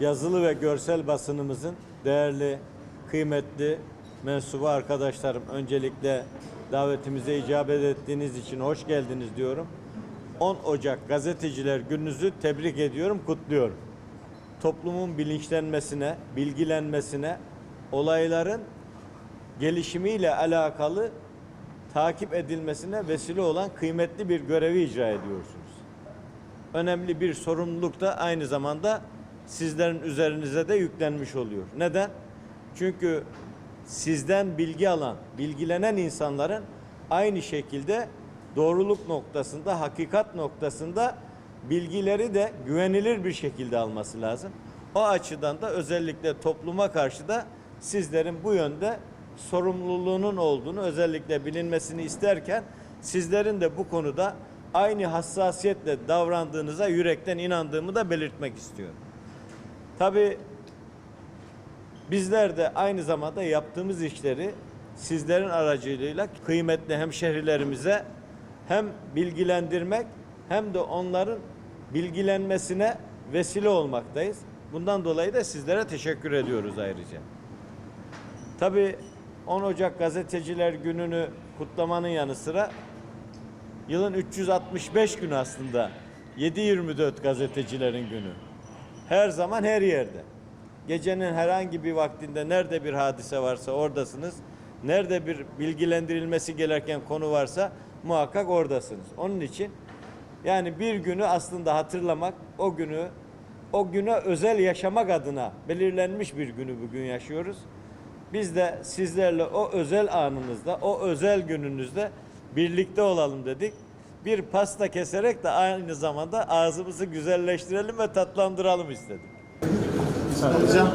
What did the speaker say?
yazılı ve görsel basınımızın değerli, kıymetli mensubu arkadaşlarım öncelikle davetimize icabet ettiğiniz için hoş geldiniz diyorum. 10 Ocak Gazeteciler Gününüzü tebrik ediyorum, kutluyorum. Toplumun bilinçlenmesine, bilgilenmesine, olayların gelişimiyle alakalı takip edilmesine vesile olan kıymetli bir görevi icra ediyorsunuz önemli bir sorumluluk da aynı zamanda sizlerin üzerinize de yüklenmiş oluyor. Neden? Çünkü sizden bilgi alan, bilgilenen insanların aynı şekilde doğruluk noktasında, hakikat noktasında bilgileri de güvenilir bir şekilde alması lazım. O açıdan da özellikle topluma karşı da sizlerin bu yönde sorumluluğunun olduğunu özellikle bilinmesini isterken sizlerin de bu konuda aynı hassasiyetle davrandığınıza yürekten inandığımı da belirtmek istiyorum. Tabii bizler de aynı zamanda yaptığımız işleri sizlerin aracılığıyla kıymetli hemşehrilerimize hem bilgilendirmek hem de onların bilgilenmesine vesile olmaktayız. Bundan dolayı da sizlere teşekkür ediyoruz ayrıca. Tabii 10 Ocak Gazeteciler Günü'nü kutlamanın yanı sıra yılın 365 günü aslında 7-24 gazetecilerin günü. Her zaman her yerde. Gecenin herhangi bir vaktinde nerede bir hadise varsa oradasınız. Nerede bir bilgilendirilmesi gereken konu varsa muhakkak oradasınız. Onun için yani bir günü aslında hatırlamak, o günü o güne özel yaşamak adına belirlenmiş bir günü bugün yaşıyoruz. Biz de sizlerle o özel anınızda, o özel gününüzde birlikte olalım dedik. Bir pasta keserek de aynı zamanda ağzımızı güzelleştirelim ve tatlandıralım istedik. Hocam